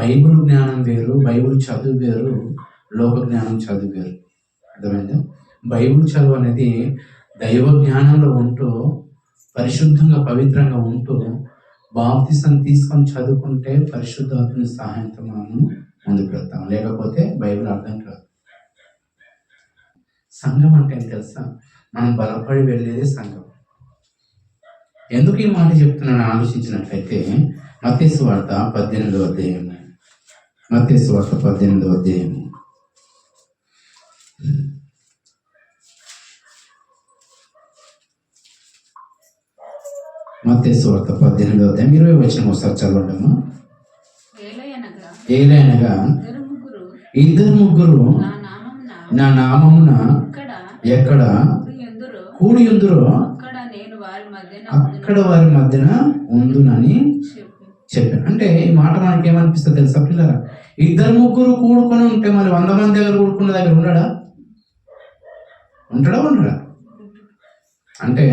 Bible జ్ఞానం వేరు Bible చదువు వేరు లోక జ్ఞానం చదువు వేరు. అర్థమైందా? బైబిల్ చదువు అనేది దైవ జ్ఞానంలో ఉంటూ పరిశుద్ధంగా పవిత్రంగా ఉంటూ బాప్తిసం తీసుకొని చదువుకుంటే పరిశుద్ధాత్మని సహాయంతో మనము ముందుకు వెళ్తాం. లేకపోతే బైబిల్ అర్థం కాదు. సంఘం అంటే తెలుసా? మనం బలపడి వెళ్ళేది సంఘం. ఎందుకు ఈ మాట చెప్తున్నాను ఆలోచించినట్లయితే మతేసు వార్త పద్దెనిమిదవ అధ్యాయం మతేసు వార్త పద్దెనిమిదవ అధ్యాయం మతేసు వార్త పద్దెనిమిదవ అధ్యాయం ఇరవై వచ్చిన ఒకసారి చదవడము ఏలైనగా. ఇద్దరు ముగ్గురు. నా నామమున? ఎక్కడ? కూడి ఉందురో అక్కడ వారి మధ్యన ఉందునని చెప్పి. చెప్పాను. అంటే ఈ మాట మనకి ఏమనిపిస్తుంది తెలుసా పిల్లరా? ఇద్దరు ముగ్గురు కూడుకొని ఉంటే మరి వంద మంది దగ్గర కూడుకున్న దగ్గర ఉండడా? ఉంటాడా ఉండడా? అంటే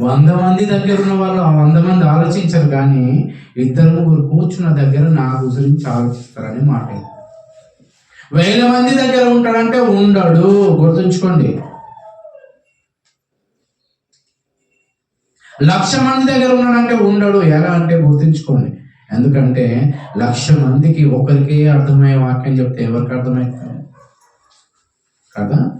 వంద మంది దగ్గర ఉన్న వాళ్ళు ఆ వంద మంది ఆలోచించరు కానీ ఇద్దరు ముగ్గురు కూర్చున్న దగ్గర నా గురించి ఆలోచిస్తారని మాట ఇది. వేల మంది దగ్గర ఉంటాడంటే ఉండడు. గుర్తుంచుకోండి. లక్ష మంది దగ్గర ఉన్నాడంటే ఉండడు. ఎలా అంటే గుర్తుంచుకోండి. ఎందుకంటే లక్ష మందికి ఒకరికే అర్థమయ్యే వాక్యం చెప్తే ఎవరికి అర్థమవుతుంది? కదా?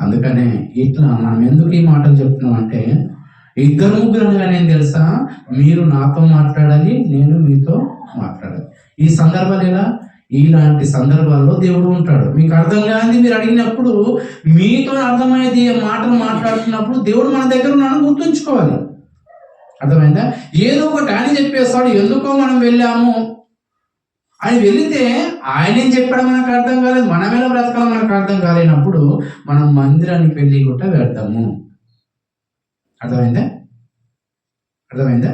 అందుకనే ఇట్లా మనం ఎందుకు ఈ మాటలు చెప్తున్నాం అంటే ఇద్దరు ముగ్గురుగా నేను తెలుసా? మీరు నాతో మాట్లాడాలి నేను మీతో మాట్లాడాలి. ఈ సందర్భాలు ఎలా? ఇలాంటి సందర్భాల్లో దేవుడు ఉంటాడు. మీకు అర్థం కాని మీరు అడిగినప్పుడు మీతో అర్థమయ్యేది మాటలు మాట్లాడుతున్నప్పుడు దేవుడు మన దగ్గర ఉన్నాడని గుర్తుంచుకోవాలి. అర్థమైందా? ఏదో ఒకటి ఆయన చెప్పేస్తాడు ఎందుకో మనం వెళ్ళాము? ఆయన వెళితే ఆయన ఏం చెప్పడం మనకు అర్థం కాలేదు మనం ఎలా బ్రతకాలో మనకు అర్థం కాలేనప్పుడు మనం మందిరానికి వెళ్ళి కూడా వెళ్తాము అర్థమైందా? అర్థమైందా?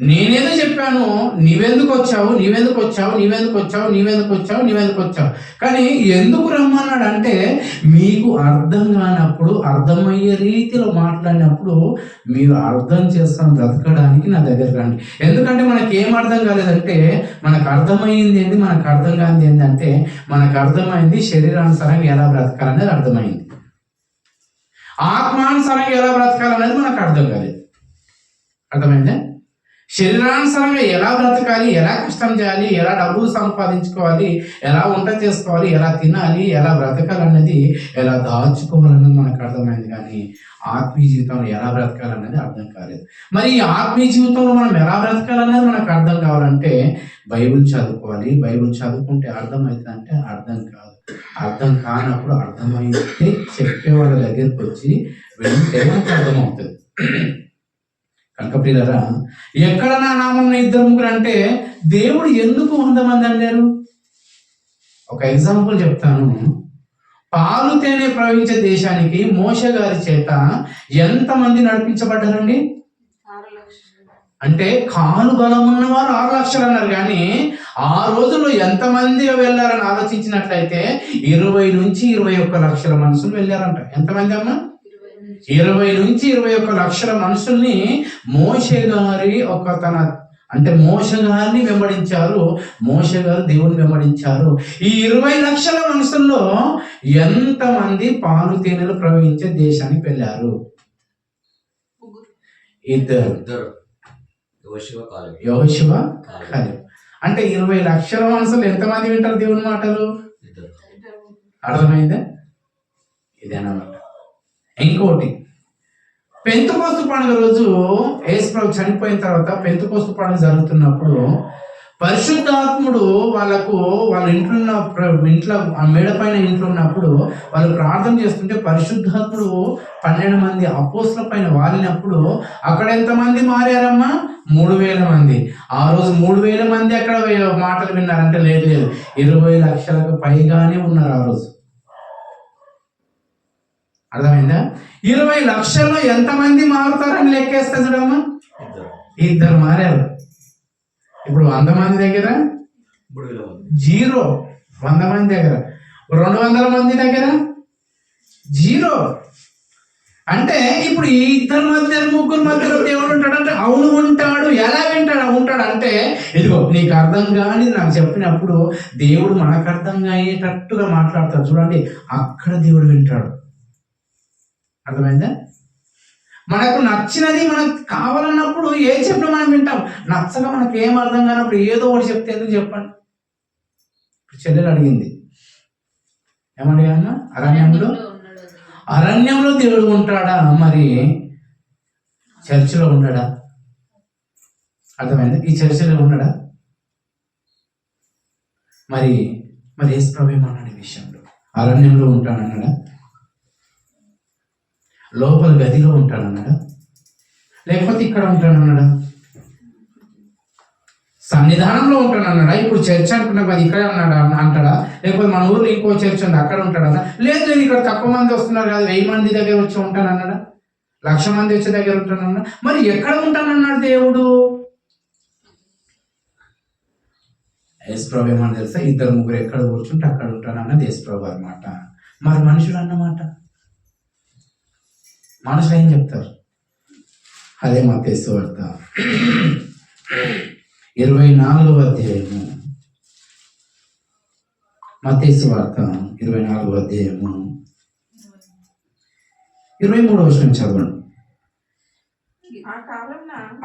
నేనేదో చెప్పాను నీవెందుకు వచ్చావు? నీవెందుకు వచ్చావు? నీవెందుకు వచ్చావు? నీవెందుకు వచ్చావు? నీవెందుకు వచ్చావు? కానీ ఎందుకు రమ్మన్నాడు అంటే మీకు అర్థం కానప్పుడు అర్థమయ్యే రీతిలో మాట్లాడినప్పుడు మీరు అర్థం చేసుకొని బ్రతకడానికి నా దగ్గర రండి. ఎందుకంటే మనకి ఏం అర్థం కాలేదంటే మనకు అర్థమైంది ఏంటి? మనకు అర్థం కానిది ఏంటంటే మనకు అర్థమైంది శరీరానుసారంగా ఎలా బ్రతకాలనేది అర్థమైంది. ఆత్మానుసారంగా ఎలా బ్రతకాలనేది మనకు అర్థం కాలేదు. అర్థమైందా? శరీరానుసరంగా ఎలా బ్రతకాలి ఎలా కష్టం చేయాలి ఎలా డబ్బులు సంపాదించుకోవాలి ఎలా వంట చేసుకోవాలి ఎలా తినాలి ఎలా బ్రతకాలన్నది ఎలా దాచుకోవాలన్నది మనకు అర్థమైంది కానీ ఆత్మీయ జీవితంలో ఎలా బ్రతకాలన్నది అర్థం కాలేదు. మరి ఈ ఆత్మీయ జీవితంలో మనం ఎలా బ్రతకాలన్నది మనకు అర్థం కావాలంటే బైబిల్ చదువుకోవాలి. బైబిల్ చదువుకుంటే అర్థమవుతుంది అంటే అర్థం కాదు. అర్థం కానప్పుడు అర్థమైతే చెప్పేవాళ్ళ దగ్గరికి వచ్చి వెంటనే అర్థమవుతుంది. కనుక ప్రియులరా ఎక్కడ నా నామం ఇద్దరు ముగ్గురు అంటే దేవుడు ఎందుకు వంద మంది అన్నారు? ఒక ఎగ్జాంపుల్ చెప్తాను. పాలు తేనె ప్రవహించే దేశానికి మోష గారి చేత ఎంతమంది నడిపించబడ్డారండి? అంటే కాలు బలం ఉన్న వారు ఆరు లక్షలు అన్నారు. కానీ ఆ రోజుల్లో ఎంతమంది వెళ్ళారని ఆలోచించినట్లయితే ఇరవై నుంచి ఇరవై ఒక్క లక్షల మనుషులు వెళ్ళారంట. ఎంతమంది అమ్మా? ఇరవై నుంచి ఇరవై ఒక్క లక్షల మనుషుల్ని మోషే గారి ఒక తన అంటే మోష గారిని వెంబడించారు. మోష గారు దేవుని వెంబడించారు. ఈ ఇరవై లక్షల మనుషుల్లో ఎంతమంది పాలు తేనెలు ప్రవహించే దేశానికి వెళ్ళారు? ఇద్దరు. ఇద్దరు. కాలం యోశివ అంటే ఇరవై లక్షల మనుషులు ఎంతమంది వింటారు దేవుని మాటలు? అర్థమైందా? ఇదేనమాట ఇంకోటి పెంతుకోస్తు పండుగ రోజు యేసుప్రభు చనిపోయిన తర్వాత పెంతుకోస్తు పండుగ జరుగుతున్నప్పుడు పరిశుద్ధాత్ముడు వాళ్ళకు వాళ్ళ ఇంట్లో ఉన్న ఇంట్లో ఆ మేడ పైన ఇంట్లో ఉన్నప్పుడు వాళ్ళు ప్రార్థన చేస్తుంటే పరిశుద్ధాత్ముడు పన్నెండు మంది అపోస్ల పైన వాలినప్పుడు అక్కడ ఎంతమంది మారారమ్మా? మూడు వేల మంది. ఆ రోజు మూడు వేల మంది అక్కడ మాటలు విన్నారంటే లేదు లేదు. ఇరవై లక్షలకు పైగానే ఉన్నారు ఆ రోజు. అర్థమైందా? ఇరవై లక్షల్లో ఎంతమంది మారుతారని లెక్కేస్తా చూడమ్మా. ఇద్దరు ఇద్దరు మారారు. ఇప్పుడు వంద మంది దగ్గర? జీరో. వంద మంది దగ్గర. రెండు వందల మంది దగ్గర? జీరో. అంటే ఇప్పుడు ఈ ఇద్దరు మధ్య ముగ్గురు మధ్యలో దేవుడు ఉంటాడు అంటే అవును ఉంటాడు. ఎలా వింటాడు? ఉంటాడు అంటే ఇదిగో నీకు అర్థం కానీ నాకు చెప్పినప్పుడు దేవుడు మనకు అర్థం అయ్యేటట్టుగా మాట్లాడతాడు. చూడండి అక్కడ దేవుడు వింటాడు. అర్థమైందా? మనకు నచ్చినది మనకు కావాలన్నప్పుడు ఏ చెప్పిన మనం వింటాం. నచ్చక మనకు ఏం అర్థం కానప్పుడు ఏదో ఒకటి చెప్తే ఎందుకు చెప్పండి? ఇప్పుడు చెల్లెలు అడిగింది. ఏమడిగా అన్న అరణ్యంలో? అరణ్యంలో దేవుడు ఉంటాడా? మరి చర్చిలో ఉండడా అర్థమైంది? ఈ చర్చిలో ఉండడా మరి మరి ఏసు ప్రభు ఏమన్నాడు ఈ విషయంలో? అరణ్యంలో ఉంటానన్నాడా లోపల గదిలో ఉంటానన్నాడా లేకపోతే ఇక్కడ ఉంటానన్నాడా సన్నిధానంలో ఉంటాడన్నాడా ఇప్పుడు చర్చ్ అనుకున్నా అది ఇక్కడే ఉన్నాడా అంటాడా? లేకపోతే మన ఊర్లో ఇంకో చర్చ్ ఉంది అక్కడ ఉంటాడా లేదు నేను ఇక్కడ తక్కువ మంది వస్తున్నారు కదా వెయ్యి మంది దగ్గర వచ్చి ఉంటానన్నాడా లక్ష మంది వచ్చే దగ్గర ఉంటానన్నా మరి ఎక్కడ ఉంటానన్నాడు దేవుడు? యేసుప్రభు ఏమని తెలుసా? ఇద్దరు ముగ్గురు ఎక్కడ కూర్చుంటే అక్కడ ఉంటానన్నది యేసుప్రభు అన్నమాట మరి మనుషుడు అన్నమాట. మనుషులు ఏం చెప్తారు? అదే మా వార్త. ఇరవై నాలుగవ అధ్యాయము. మతేసు వార్త ఇరవై నాలుగవ అధ్యాయము. ఇరవై మూడవ వచనం చదవండి.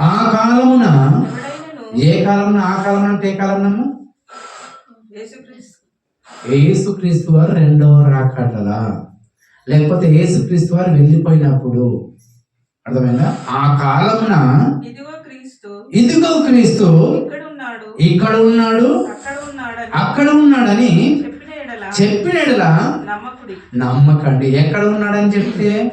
ఆ కాలమున ఏ కాలమున? ఆ కాలం అంటే ఏ యేసుక్రీస్తు. యేసుక్రీస్తు వారు రెండవ రాకడలా. లేకపోతే యేసుక్రీస్తు వారు వెళ్ళిపోయినప్పుడు. అర్థమైందా? ఆ కాలమున ఇదిగో క్రీస్తు. ఇక్కడ ఉన్నాడు అక్కడ ఉన్నాడని చెప్పిన ఎడల నమ్మకుడి. ఎక్కడ ఉన్నాడని చెప్తే?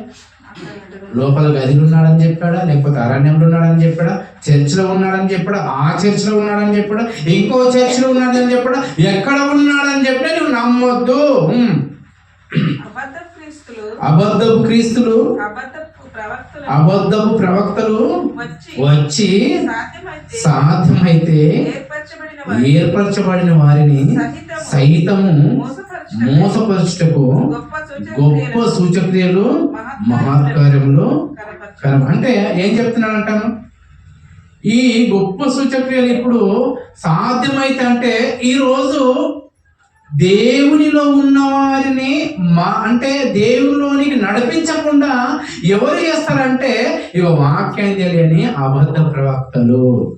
లోపల గదిలో ఉన్నాడని చెప్పాడా? లేకపోతే అరణ్యంలో ఉన్నాడని చెప్పాడా? చర్చిలో ఉన్నాడని చెప్పాడా? ఆ చర్చిలో ఉన్నాడని చెప్పాడా? ఇంకో చర్చిలో ఉన్నాడని చెప్పాడా? ఎక్కడ ఉన్నాడని చెప్పినా అబద్ధపు క్రీస్తులు అబద్ధపు ప్రవక్తలు వచ్చి సాధ్యమైతే ఏర్పరచబడిన వారిని సహితము మోసపరచుటకు గొప్ప సూచక్రియలు మహత్కార్యములు కనపరచు. కన- అంటే ఏం చెప్తున్నాడు అంటాము ఈ గొప్ప సూచక్రియలు ఇప్పుడు సాధ్యమైతే అంటే ఈ రోజు దేవునిలో ఉన్న వారిని మా అంటే దేవునిలోనికి నడిపించకుండా ఎవరు చేస్తారంటే ఇక వాక్యం తెలియని అబద్ధ ప్రవక్తలు.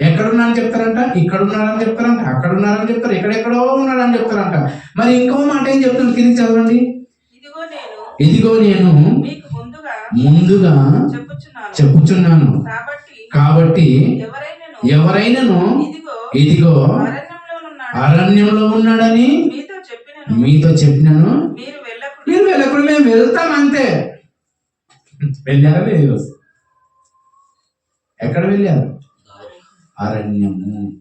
ఎక్కడున్నారని చెప్తారంట? ఇక్కడ ఉన్నారని చెప్తారంట? అక్కడ ఉన్నారని చెప్తారు? ఎక్కడెక్కడో ఉన్నారని చెప్తారంట. మరి ఇంకో మాట ఏం చెప్తున్నారు? కింద చదవండి. ఇదిగో నేను ముందుగా చెప్పుచున్నాను. కాబట్టి ఎవరైనను ఇదిగో అరణ్యంలో ఉన్నాడని మీతో చెప్పినను. మీరు వెళ్ళకుండా మేము వెళ్తాం అంతే. వెళ్ళారా లేదు ఈరోజు? ఎక్కడ వెళ్ళారు? అరణ్యము.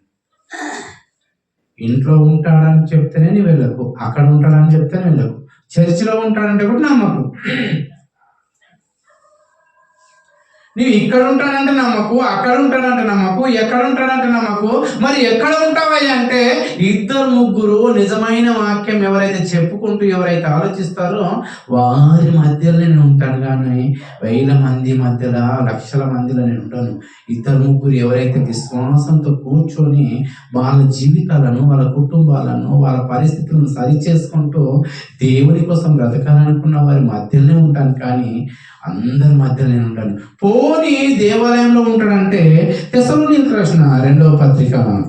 ఇంట్లో ఉంటాడని చెప్తేనే నీ వెళ్ళకు. అక్కడ ఉంటాడని చెప్తేనే వెళ్ళకు. చర్చిలో ఉంటాడంటే కూడా నమ్మకు. నీవు ఇక్కడ ఉంటాడంటే నమ్మకు అక్కడ ఉంటాడంటే నమ్మకు ఎక్కడ ఉంటాడంటే నమ్మకు. మరి ఎక్కడ ఉంటావయ్యా అంటే ఇద్దరు ముగ్గురు నిజమైన వాక్యం ఎవరైతే చెప్పుకుంటూ ఎవరైతే ఆలోచిస్తారో వారి మధ్యలో నేను ఉంటాను కానీ వేల మంది మధ్యలో లక్షల మందిలో నేను ఉంటాను ఇద్దరు ముగ్గురు ఎవరైతే విశ్వాసంతో కూర్చొని వాళ్ళ జీవితాలను వాళ్ళ కుటుంబాలను వాళ్ళ పరిస్థితులను సరి చేసుకుంటూ దేవుని కోసం బ్రతకాలనుకున్న వారి మధ్యలోనే ఉంటాను కానీ అందరి మధ్యలో నేను ఉంటాను. పోనీ దేవాలయంలో ఉంటాడంటే తెసలోని ప్రశ్న రెండవ పత్రిక.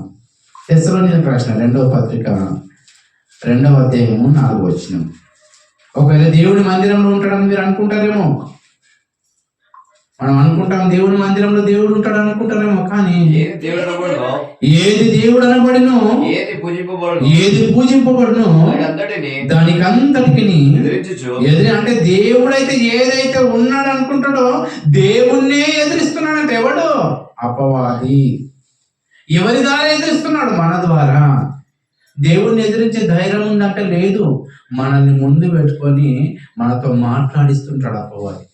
తెసలోని ప్రశ్న రెండవ పత్రిక. రెండవ అధ్యాయము నాలుగు వచ్చిన ఒకవేళ దేవుడి మందిరంలో ఉంటాడని మీరు అనుకుంటారేమో మనం అనుకుంటాం దేవుడి మందిరంలో దేవుడు ఉంటాడు అనుకుంటారేమో కానీ ఏది దేవుడు అనబడునో ఏది పూజింపబడును? ఏది పూజింపబడునో దానికంతటికి ఎదిరించుచు. ఎదిరి అంటే దేవుడైతే ఏదైతే ఉన్నాడు అనుకుంటాడో దేవుణ్ణే ఎదిరిస్తున్నాడంటే ఎవడు? అపవాది. ఎవరి ద్వారా ఎదిరిస్తున్నాడు? మన ద్వారా. దేవుణ్ణి ఎదిరించే ధైర్యం ఉందంటే లేదు. మనల్ని ముందు పెట్టుకొని మనతో మాట్లాడిస్తుంటాడు అపవాది.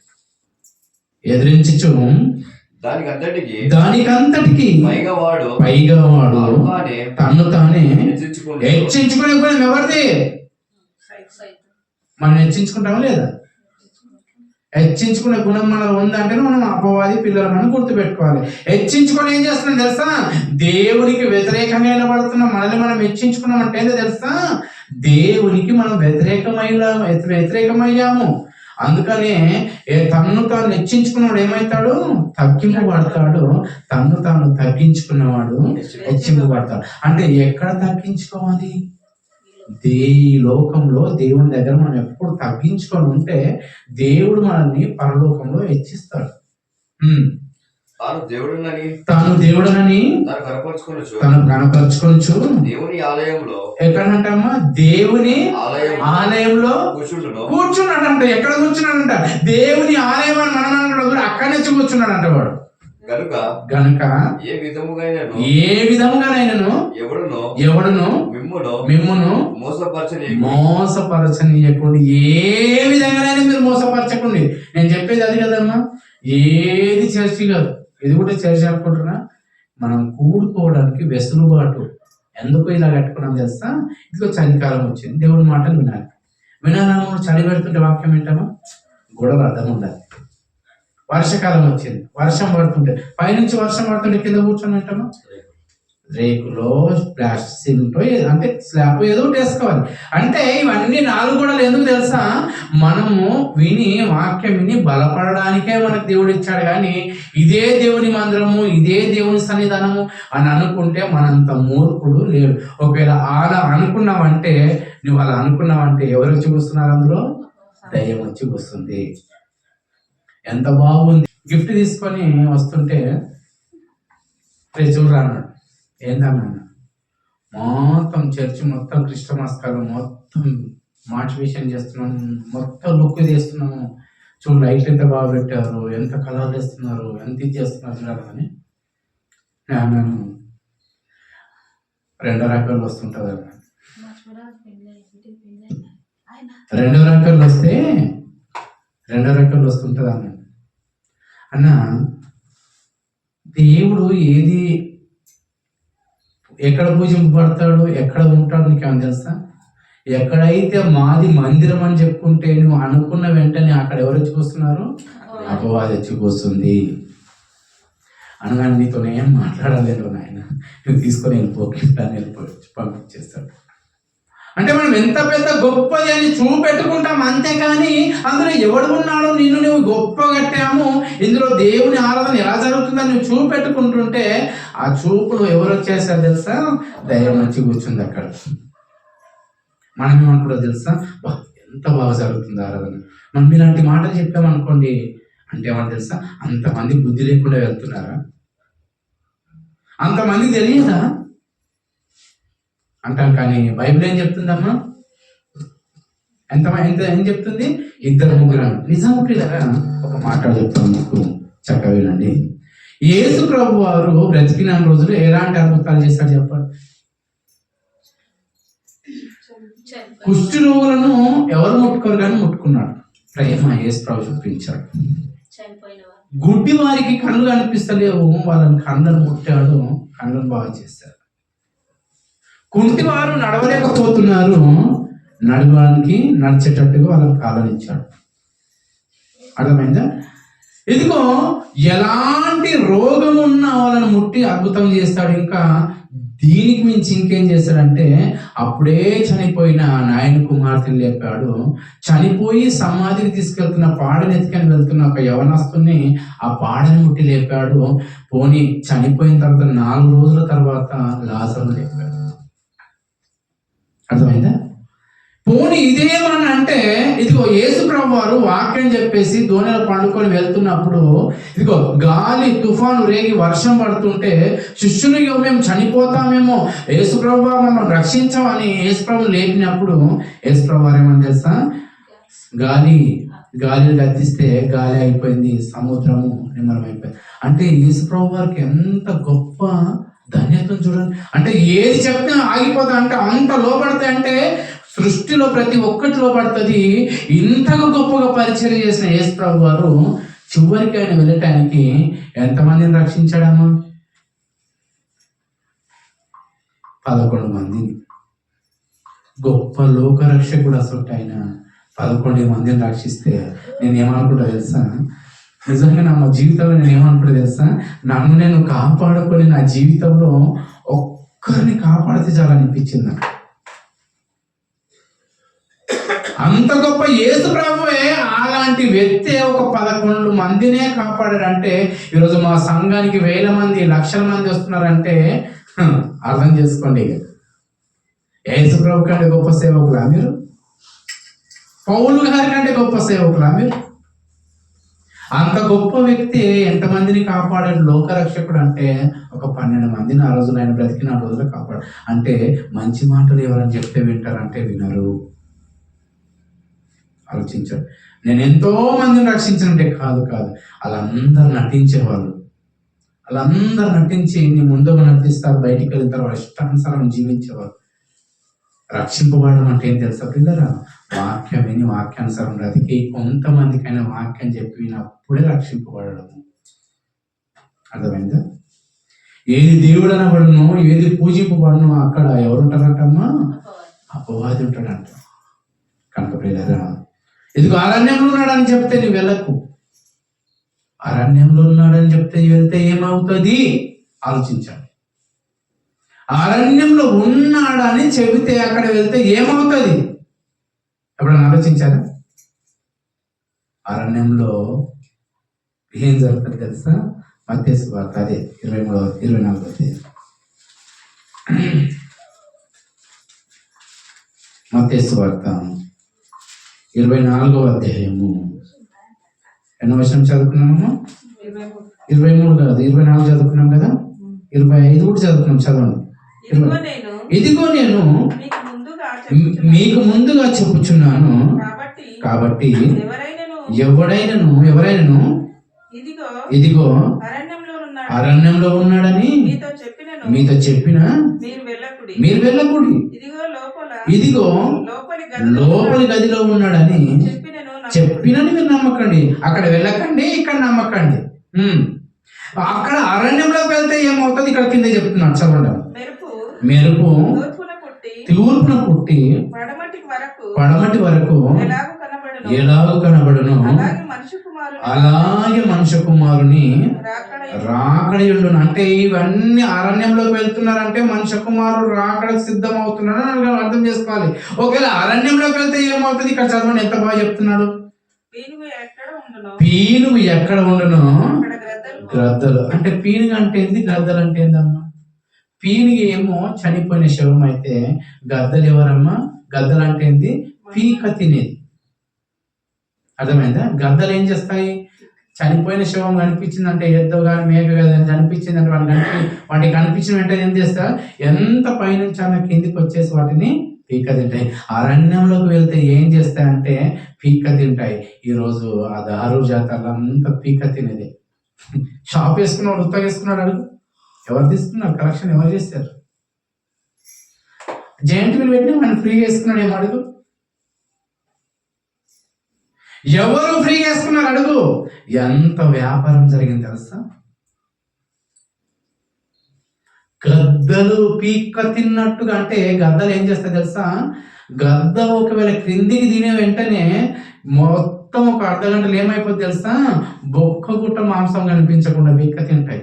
ఎదిరించు దానికి అంతటికి దానికంతటికి పైగా వాడు పైగా వాడు తాను తానే తన్ను తానే హెచ్చించుకునే గుణం ఎవరిది. మనం హెచ్చించుకుంటామా లేదా? హెచ్చించుకునే గుణం మనలో ఉందంటే మనం అపవాది పిల్లలు మనం గుర్తుపెట్టుకోవాలి. హెచ్చించుకొని ఏం చేస్తున్నాం తెలుసా? దేవునికి వ్యతిరేకంగా నిలబడుతున్నాం మనల్ని మనం హెచ్చించుకున్నాం అంటే ఏంటో తెలుసా? దేవునికి మనం వ్యతిరేకమై వ్యతిరేకమయ్యాము. అందుకనే ఏ తన్ను తాను హెచ్చించుకున్నవాడు ఏమవుతాడు తగ్గింపబడతాడు తన్ను తాను తగ్గించుకున్నవాడు హెచ్చింపబడతాడు అంటే ఎక్కడ తగ్గించుకోవాలి? దే ఈ లోకంలో దేవుని దగ్గర మనం ఎప్పుడు తగ్గించుకొని ఉంటే దేవుడు మనల్ని పరలోకంలో హెచ్చిస్తాడు. తాను దేవుడునని తాను దేవుడనని తాను కనపరుచుకొనొచ్చు తను కనపరుచుకొనచ్చు దేవుని ఆలయంలో ఎక్కడంటమ్మా? దేవుని ఆలయం ఆలయంలో కూర్చుండును. కూర్చున్నాడంట. ఎక్కడ కూర్చున్నాడంట? దేవుని ఆలయం అని మనం అనుకున్నప్పుడు అక్కడి నుంచి కూర్చున్నాడంట వాడు. గనుక గనుక ఏ విధముగా ఏ విధముగానైనను ఎవడును ఎవడును మిమ్మును మిమ్మును మోసపరచని మోసపరచనీయకుండా. ఏ విధంగానైనా మీరు మోసపరచకండి. నేను చెప్పేది అది కదమ్మా? ఏది చర్చి కాదు. ఇది కూడా చేర్చాలనుకుంటున్నా మనం కూడుకోవడానికి వెసులుబాటు ఎందుకు ఇలా కట్టుకున్నాం తెలుసా? ఇదిగో చలికాలం వచ్చింది దేవుడి మాటలు వినాలి. వినాలను చలి పెడుతుంటే వాక్యం ఏంటమ్మా? గొడవ అర్థం ఉండాలి. వర్షాకాలం వచ్చింది వర్షం పడుతుంటే. పైనుంచి వర్షం పడుతుంటే కింద కూర్చొని ఉంటామా రేకులో ప్లాస్టిక్ అంటే స్లాబ్ ఏదో ఒకటి వేసుకోవాలి. అంటే ఇవన్నీ నాలుగు కూడా ఎందుకు తెలుసా? మనము విని వాక్యం విని బలపడడానికే మనకు దేవుడు ఇచ్చాడు కానీ ఇదే దేవుని మందిరము ఇదే దేవుని సన్నిధానము అని అనుకుంటే మనంత మూర్ఖుడు లేడు. ఒకవేళ అలా అనుకున్నావంటే నువ్వు అలా అనుకున్నావంటే ఎవరు వచ్చి కూస్తున్నారు అందులో? దయ్యం వచ్చి కూస్తుంది ఎంత బాగుంది. గిఫ్ట్ తీసుకొని వస్తుంటే రే చూడరా అన్నాడు ఏందన్నాను మొత్తం చర్చి మొత్తం క్రిస్టమస్ మొత్తం మోటివేషన్ చేస్తున్నాం మొత్తం లుక్ చేస్తున్నాము చూడు లైట్లు ఎంత బాగా పెట్టారు ఎంత కలర్ వేస్తున్నారు ఎంత ఇది చేస్తున్నారు చూడాలి అని నేను అన్నాను రెండో రకాలు వస్తుంటుంది అన్న రెండో రకాలు వస్తే రెండో రకాలు వస్తుంటుంది అన్న అన్న దేవుడు ఏది ఎక్కడ పూజింపబడతాడు ఎక్కడ ఉంటాడు నీకు ఏమైనా తెలుసా? ఎక్కడైతే మాది మందిరం అని చెప్పుకుంటే నువ్వు అనుకున్న వెంటనే అక్కడ ఎవరు వచ్చి కూస్తున్నారు అపవాది వచ్చి కూస్తుంది అనగానే నీతో ఏం మాట్లాడలేదు నాయన. నువ్వు తీసుకొని వెళ్ళిపోకుండా వెళ్ళిపో పంపించేస్తాడు. అంటే మనం ఎంత పెద్ద గొప్పది అని చూపెట్టుకుంటాం అంతేకాని అందులో ఎవడు ఉన్నాడో నిన్ను నువ్వు గొప్ప కట్టాము. ఇందులో దేవుని ఆరాధన ఎలా జరుగుతుందని నువ్వు చూపెట్టుకుంటుంటే ఆ చూపులు ఎవరు వచ్చేసారు తెలుసా? దయ్యం వచ్చి కూర్చుంది అక్కడ. మనం ఏమనుకుంటా తెలుసా? ఎంత బాగా జరుగుతుంది ఆరాధన. మనం ఇలాంటి మాటలు చెప్పామనుకోండి. అంటే ఏమన్నా తెలుసా? అంతమంది బుద్ధి లేకుండా వెళ్తున్నారా? అంతమంది తెలియదా? అంటాం కానీ బైబిల్ ఏం చెప్తుందమ్మా? ఎంత ఎంత ఏం చెప్తుంది? ఇద్దరు ముగ్గురు. నిజం ప్రియులారా, ఒక మాట చెప్తాను మీకు చక్కగా వినండి. యేసు ప్రభు వారు బ్రతికిన రోజులు ఎలాంటి అద్భుతాలు చేశాడు చెప్పండి. కుష్టి రోగులను ఎవరు ముట్టుకోరు కానీ ముట్టుకున్నాడు. ప్రేమ యేసు ప్రభు చూపించాడు. గుడ్డి వారికి కళ్ళు కనిపిస్తలేవు వాళ్ళని కళ్ళను ముట్టాడు కళ్ళను బాగా చేశారు కుంటి వారు నడవలేకపోతున్నారు. నడవడానికి నడిచేటట్టుగా వాళ్ళకి కాలనిచ్చాడు అర్థమైందా? ఇదిగో ఎలాంటి రోగం ఉన్న వాళ్ళని ముట్టి అద్భుతం చేస్తాడు. ఇంకా దీనికి మించి ఇంకేం చేశాడంటే అప్పుడే చనిపోయిన నాయన కుమార్తెని లేపాడు. చనిపోయి సమాధికి తీసుకెళ్తున్న పాడని ఎత్తుకొని వెళ్తున్న ఒక యవనస్తుని ఆ పాడని ముట్టి లేపాడు. పోని చనిపోయిన తర్వాత నాలుగు రోజుల తర్వాత లాజరు లేపాడు. అర్థమైందా? పోనీ ఇదేమని అంటే ఇదిగో యేసుప్రభు వారు వాక్యం చెప్పేసి దోణిలో పండుకొని వెళ్తున్నప్పుడు ఇదిగో గాలి తుఫాను రేగి వర్షం పడుతుంటే శిష్యునిగా మేము చనిపోతామేమో యేసుప్రభు మనం రక్షించమని యేసుప్రభు లేపినప్పుడు యేసుప్రభు వారు ఏమని తెలుసా? గాలి గాలి గతిస్తే గాలి అయిపోయింది సముద్రము నిమ్మలం అయిపోయింది అంటే యేసుప్రభు వారికి ఎంత గొప్ప ధన్యతను చూడండి. అంటే ఏది చెప్పినా ఆగిపోతా అంటే అంత లోపడతాయి అంటే సృష్టిలో ప్రతి ఒక్కటి లోపడుతుంది ఇంతగా గొప్పగా పరిచయం చేసిన యేసు ప్రభు వారు చివరికి ఆయన వెళ్ళటానికి ఎంతమందిని రక్షించాడమ్మా? పదకొండు మందిని. గొప్ప లోకరక్షకుడు అసలు ఆయన. పదకొండు మందిని రక్షిస్తే నేను ఏమనుకుంటా తెలుసా? నిజంగా నా జీవితంలో నేను ఏమనుకుంటా తెలుసా? నన్ను నేను కాపాడుకొని నా జీవితంలో ఒక్కరిని కాపాడితే చాలా అనిపించింది నాకు. అంత గొప్ప యేసు ప్రభువే అలాంటి వ్యక్తి ఒక పదకొండు మందినే కాపాడారంటే ఈరోజు మా సంఘానికి వేల మంది లక్షల మంది వస్తున్నారంటే అర్థం చేసుకోండి ఇక. యేసు ప్రభు కంటే గొప్ప సేవకులా మీరు? పౌలు గారి కంటే గొప్ప సేవకులా మీరు? అంత గొప్ప వ్యక్తి ఎంతమందిని కాపాడాడు లోకరక్షకుడు అంటే ఒక పన్నెండు మందిని ఆ రోజులు ఆయన బ్రతికిన రోజులు కాపాడు. అంటే మంచి మాటలు ఎవరని చెప్తే వింటారంటే వినరు. ఆలోచించారు. నేను ఎంతో మందిని రక్షించినట్టే కాదు కాదు వాళ్ళందరూ నటించేవాళ్ళు. వాళ్ళందరూ నటించి నీ ముందుగా నటిస్తారు బయటికి వెళ్తారు వాళ్ళ ఇష్టానుసారం జీవించేవారు రక్షింపబడడం అంటే ఏం తెలుసా పిల్లరా వాక్యం విని వాక్యానుసారం బ్రతికి కొంతమందికైనా వాక్యం చెప్పి వినప్పుడే రక్షింపబడము అర్థమైందా? ఏది దేవుడు అనబడను ఏది పూజింపబడను అక్కడ ఎవరు ఉంటారంటమ్మా అపవాది ఉంటాడంట. కనుక పిల్లరా ఎందుకు అరణ్యంలో ఉన్నాడని చెప్తే నువ్వు వెళ్ళకు. అరణ్యంలో ఉన్నాడని చెప్తే వెళ్తే ఏమవుతుంది? ఆలోచించాలి అరణ్యంలో ఉన్నాడని చెబితే అక్కడ వెళ్తే ఏమవుతుంది? ఎప్పుడైనా ఆలోచించారా? అరణ్యంలో ఏం జరుగుతుంది తెలుసా? మత్స్సు వార్త అదే ఇరవై మూడవ ఇరవై నాలుగవ తేదీ మత్స్సు వార్త ఇరవై నాలుగవ అధ్యాయము. ఎన్నో వర్షం మూడు. ఇరవై మూడు కాదు ఇరవై నాలుగు చదువుకున్నాం కదా? ఇరవై ఐదు కూడా చదువుకున్నాం చదవండి. ఇదిగో నేను ఇదిగో నేను మీకు ముందుగా చెప్పుచున్నాను. కాబట్టి ఎవడైనను ఎవరైనను? ఇదిగో అరణ్యంలో ఉన్నాడు. అరణ్యంలో ఉన్నాడని మీతో చెప్పిన? మీరు వెళ్ళకుడి. ఇదిగో లోపల గదిలో ఉన్నాడని చెప్పినను మీరు నమ్మకండి. అక్కడ వెళ్ళకండి ఇక్కడ నమ్మకండి. అక్కడ అరణ్యంలోకి వెళ్తే ఏమవుతుంది? ఇక్కడ కింద చెప్తున్నాడు చదవండి. మెరుపు తూర్పున పుట్టి పడమటి వరకు ఎలాగో కనబడును. అలాగే మనిషి మనుష్య కుమారుని రాకడ రాకడయుండును అంటే ఇవన్నీ అరణ్యంలోకి వెళ్తున్నారంటే మనుష్య కుమారుడు రాకడకు సిద్ధం అవుతున్నాడు అర్థం చేసుకోవాలి. ఒకవేళ అరణ్యంలోకి వెళ్తే ఏమవుతుంది? ఇక్కడ చదవండి ఎంత బాగా చెప్తున్నాడు? పీనుగు ఎక్కడ ఉండును? గ్రద్దలు. అంటే పీనుగు అంటే ఏంది? గ్రద్దలు అంటే ఏందమ్మా? పీనికి ఏమో చనిపోయిన శవం అయితే గద్దలు ఎవరమ్మా? గద్దలు అంటే ఏంది? పీక తినేది. అర్థమైందా? గద్దలు ఏం చేస్తాయి? చనిపోయిన శవం కనిపించిందంటే ఎద్దు కానీ మేక కానీ కనిపించిందంటే వాటి కనిపి వాటికి కనిపించిన వెంటనే ఏం చేస్తా ఎంత పైనుంచి అన్న కిందికి వచ్చేసి వాటిని పీక తింటాయి. అరణ్యంలోకి వెళ్తే ఏం చేస్తాయంటే పీక తింటాయి. ఈరోజు ఆ దారు జాతరలో అంతా పీక తినేది. షాప్ వేసుకున్నాడు ఉత్తగా వేసుకున్నాడు అడుగు. ఎవరు తీసుకున్నారు? కలెక్షన్ ఎవరు చేస్తారు జయంట్ వీల్ పెట్టిన మనం ఫ్రీగా వేసుకున్నాడు ఏం అడుగు? ఎవరు ఫ్రీగా వేసుకున్నారు అడుగు? ఎంత వ్యాపారం జరిగింది తెలుసా? గద్దలు పీక్క తిన్నట్టుగా అంటే గద్దలు ఏం చేస్తాయి తెలుసా? గద్ద ఒకవేళ క్రిందికి తినే వెంటనే మొత్తం ఒక అర్ధ గంటలు ఏమైపోతుంది తెలుసా? బొక్క గుట్ట మాంసం కనిపించకుండా పీక్క తింటాయి.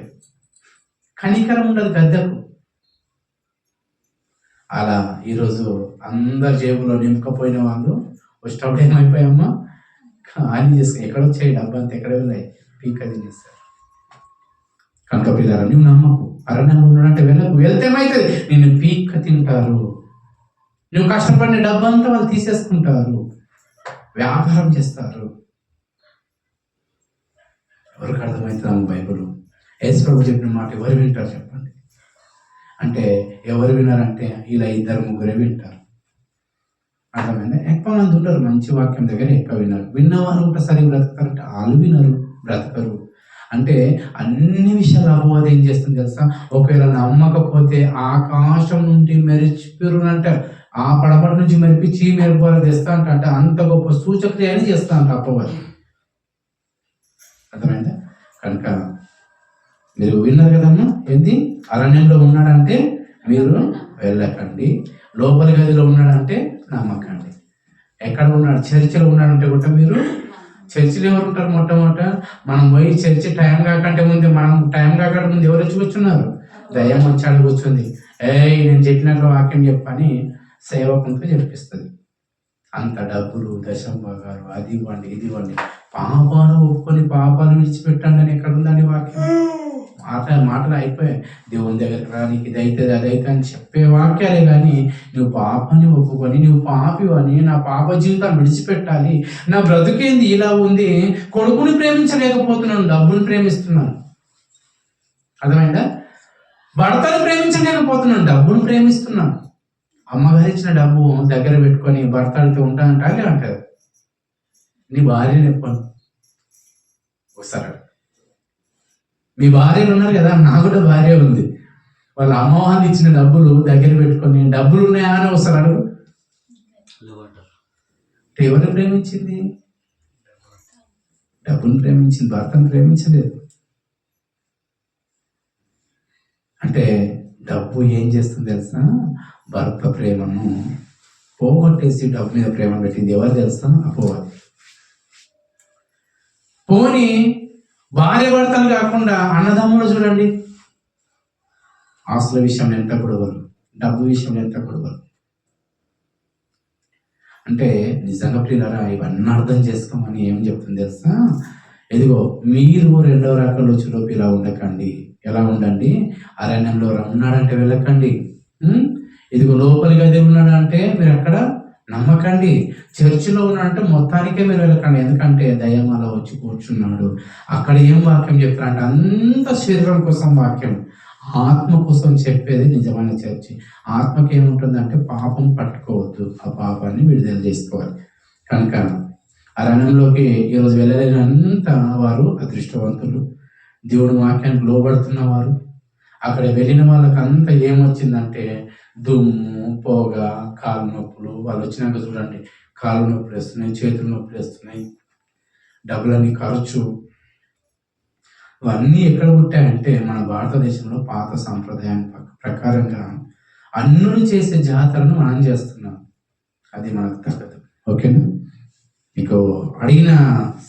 కణికరం ఉండదు గద్దకు అలా ఈరోజు అందరి జేబులో నింపకపోయిన వాళ్ళు వచ్చినప్పుడు ఏమైపోయామ్మా ఖాళీ చేసుకుని ఎక్కడ వచ్చాయి డబ్బు అంతా ఎక్కడ వెళ్ళాయి పీక తినేస్తారు కనుక పిల్లలు నువ్వు నమ్మకు. అరణ్యంలో ఉన్నాడంటే వెళ్ళకు వెళ్తే ఏమవుతుంది నేను పీక్క తింటారు. నువ్వు కష్టపడిన డబ్బు అంతా వాళ్ళు తీసేసుకుంటారు. వ్యాపారం చేస్తారు. ఎవరికి అర్థమవుతుందమ్మ బైబుల్? యేసు ప్రభు చెప్పిన మాట ఎవరు వింటారు చెప్పండి? అంటే ఎవరు వినారంటే ఇలా ఇద్దరు ముగ్గురే వింటారు. అర్థమైందా? ఎక్కువ మంది ఉంటారు మంచి వాక్యం దగ్గర ఎక్కువ విన్నారు. విన్నవారు ఉంటే సరిగ్గా బ్రతుకుతారంటే వాళ్ళు వినరు బ్రతకరు. అంటే అన్ని విషయాలు అపవాదం ఏం చేస్తుంది తెలుసా? ఒకవేళ నమ్మకపోతే ఆకాశం నుండి మెరిచిపిరునంటే ఆ పడపడ నుంచి మెరిపించి మెరుపు తెస్తా అంట అంటే అంత గొప్ప సూచక్రియని చేస్తా అంట అపవాదం అర్థమైందా? కనుక మీరు విన్నారు కదమ్మా ఏంది? అరణ్యంలో ఉన్నాడంటే మీరు వెళ్ళకండి. లోపలి గదిలో ఉన్నాడంటే నమ్మకండి. ఎక్కడ ఉన్నాడు? చర్చిలో ఉన్నాడంటే కూడా మీరు చర్చిలో ఎవరు ఉంటారు మొట్టమొదట? మనం పోయి చర్చి టైం కాకంటే ముందే మనం టైం కాకంటే ముందు ఎవరు వచ్చి కూర్చున్నారు? దయ్యం వచ్చాడు కూర్చుంది. ఏ నేను చెప్పినట్లు వాక్యం చెప్పని సేవకునితో చెప్పిస్తుంది. అంత డబ్బులు దశం భాగాలు అది ఇవ్వండి ఇది ఇవ్వండి. పాపాలు ఒప్పుకొని పాపాలు విడిచిపెట్టండి అని ఎక్కడ ఉందండి వాక్యం? మాట మాటలు అయిపోయాయి. దేవుని దగ్గరికి రా ఇది అవుతుంది అది అని చెప్పే వాక్యాలే కానీ నువ్వు పాపని ఒప్పుకొని నువ్వు పాపివని నా పాప జీవితాన్ని విడిచిపెట్టాలి. నా బ్రతుకేంది ఇలా ఉంది? కొడుకుని ప్రేమించలేకపోతున్నాను డబ్బుని ప్రేమిస్తున్నాను. అర్థమైందా? భర్తను ప్రేమించలేకపోతున్నాను డబ్బును ప్రేమిస్తున్నాను. అమ్మగారు ఇచ్చిన డబ్బు దగ్గర పెట్టుకొని భర్త అడిగితే ఉంటానంటే అంటారు నీ భార్యను ఎప్పుడు ఒకసారి మీ భార్యలు ఉన్నారు కదా నాకు కూడా భార్య ఉంది. వాళ్ళ అమ్మవారిని ఇచ్చిన డబ్బులు దగ్గర పెట్టుకొని డబ్బులు ఉన్నాయా అని వస్తారు అడుగు. ఎవరిని ప్రేమించింది? డబ్బును ప్రేమించింది భర్తను ప్రేమించలేదు. అంటే డబ్బు ఏం చేస్తుంది తెలుసా? భర్త ప్రేమను పోగొట్టేసి డబ్బు మీద ప్రేమ పెట్టింది ఎవరు తెలుసా? అపోవాలి పోనీ భార్య భర్తలు కాకుండా అన్నదమ్ముడు చూడండి. ఆస్తుల విషయంలో ఎంత గొడవలు డబ్బు విషయంలో ఎంత గొడవలు. అంటే నిజంగా ప్రియులరా ఇవన్నీ అర్థం చేసుకోమని ఏం చెప్తుంది తెలుసా? ఇదిగో మీరు రెండవ రకంలో చులోపు ఇలా ఉండకండి. ఎలా ఉండండి? అరణ్యంలో ఉన్నాడంటే వెళ్ళకండి. ఇదిగో లోపలి గది ఉన్నాడంటే మీరు అక్కడ నమ్మకండి. చర్చిలో ఉన్నంటే మొత్తానికే మీరు వెళ్ళకండి. ఎందుకంటే దయ్యం అలా వచ్చి కూర్చున్నాడు. అక్కడ ఏం వాక్యం చెప్తారంటే అంత శరీరం కోసం వాక్యం. ఆత్మ కోసం చెప్పేది నిజమైన చర్చి. ఆత్మకి ఏముంటుందంటే పాపం పట్టుకోవద్దు. ఆ పాపాన్ని విడుదల చేసుకోవాలి. కనుక అరణ్యంలోకి ఈరోజు వెళ్ళలేనంత వారు అదృష్టవంతులు. దేవుడు వాక్యానికి లోబడుతున్న వారు అక్కడ వెళ్ళిన వాళ్ళకి అంతా ఏమొచ్చిందంటే దుమ్ము పొగ కాలు నొప్పులు. వాళ్ళు వచ్చినాక చూడండి కాలు నొప్పులు వేస్తున్నాయి చేతులు నొప్పులు వేస్తున్నాయి డబ్బులన్నీ ఖర్చు. ఇవన్నీ ఎక్కడ పుట్టాయంటే మన భారతదేశంలో పాత సాంప్రదాయం ప్రకారంగా అన్నులు చేసే జాతరను మనం చేస్తున్నాం. అది మనకు తగ్గదు. ఓకేనా? మీకు అడిగిన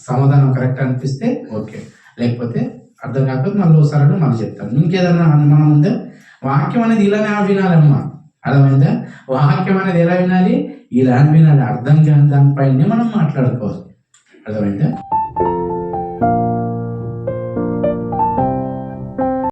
సమాధానం కరెక్ట్ అనిపిస్తే ఓకే. లేకపోతే అర్థం కాకపోతే మళ్ళీ ఒకసారి అంటే మళ్ళీ చెప్తాం ఇంకేదన్నా అనుమానం ఉందా? వాక్యం అనేది ఇలానే వినాలమ్మా. అర్థమైందా? వాక్యం అనేది ఎలా వినాలి? ఇలా వినాలి. అర్థం కాని దానిపైనే మనం మాట్లాడుకోవాలి. అర్థమైందా?